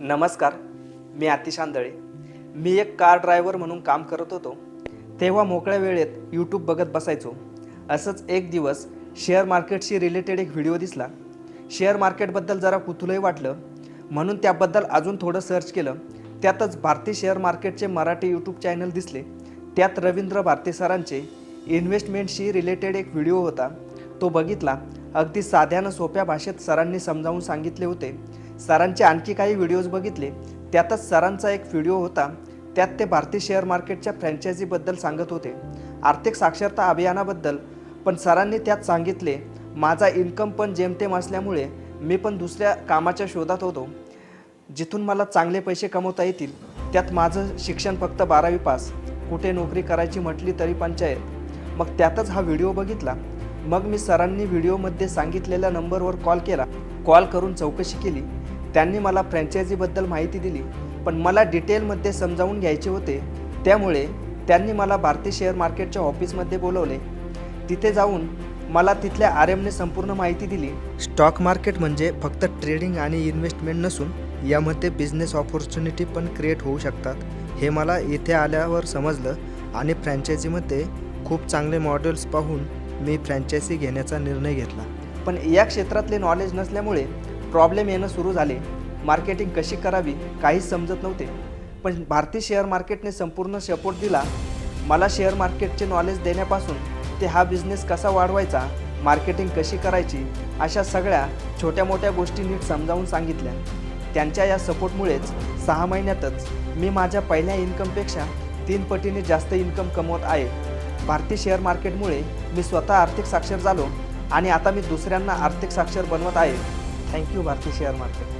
नमस्कार मी आतिश आंधळे. मी एक car driver म्हणून काम करत होतो. तेव्हा मोकळ्या वेळेत यूट्यूब बघत बसायचो. असंच एक दिवस शेअर मार्केटशी रिलेटेड एक व्हिडिओ दिसला. शेअर मार्केटबद्दल जरा कुतूलही वाटलं. म्हणून त्याबद्दल अजून थोडं सर्च केलं. त्यातच भारतीय शेअर मार्केटचे मराठी यूट्यूब चॅनल दिसले. त्यात रवींद्र भारती सरांचे इन्व्हेस्टमेंटशी रिलेटेड एक व्हिडिओ होता. तो बघितला. अगदी साध्यानं सोप्या भाषेत सरांनी समजावून सांगितले होते. सरांचे आणखी काही व्हिडिओज बघितले. त्यातच सरांचा एक व्हिडिओ होता. त्यात ते भारतीय शेअर मार्केटच्या फ्रँचायझीबद्दल सांगत होते. आर्थिक साक्षरता अभियानाबद्दल. पण सरांनी त्यात सांगितले माझा इन्कम पण जेमतेम असल्यामुळे मी पण दुसऱ्या कामाच्या शोधात होतो. जिथून मला चांगले पैसे कमवता येतील त्यात माझं शिक्षण फक्त बारावी पास. कुठे नोकरी करायची म्हटली तरी पंचायत. मग त्यातच हा व्हिडिओ बघितला. मग मी सरांनी व्हिडिओमध्ये सांगितलेल्या नंबरवर कॉल केला. कॉल करून चौकशी केली. त्यांनी मला फ्रँचायझीबद्दल माहिती दिली पण मला डिटेलमध्ये समजावून घ्यायचे होते. त्यामुळे त्यांनी मला भारतीय शेअर मार्केटच्या ऑफिसमध्ये बोलवले. तिथे जाऊन मला तिथल्या आर एमने संपूर्ण माहिती दिली. स्टॉक मार्केट म्हणजे फक्त ट्रेडिंग आणि इन्व्हेस्टमेंट नसून यामध्ये बिझनेस ऑपॉर्च्युनिटी पण क्रिएट होऊ शकतात. हे मला इथे आल्यावर समजलं आणि फ्रँचायझीमध्ये खूप चांगले मॉडेल्स पाहून मी फ्रँचायझी घेण्याचा निर्णय घेतला. पण या क्षेत्रातले नॉलेज नसल्यामुळे प्रॉब्लेम येणं सुरू झाले. मार्केटिंग कशी करावी काहीच समजत नव्हते. पण भारतीय शेअर मार्केटने संपूर्ण सपोर्ट दिला. मला शेअर मार्केटचे नॉलेज देण्यापासून ते हा बिझनेस कसा वाढवायचा मार्केटिंग कशी करायची अशा सगळ्या छोट्या मोठ्या गोष्टी नीट समजावून सांगितल्या. त्यांच्या या सपोर्टमुळेच सहा महिन्यातच मी माझ्या पहिल्या इन्कमपेक्षा तीन पटीने जास्त इन्कम कमवत आहे. भारतीय शेअर मार्केटमुळे मी स्वतः आर्थिक साक्षर झालो आणि आता मी दुसऱ्यांना आर्थिक साक्षर बनवत आहे. Thank you Bharti share market.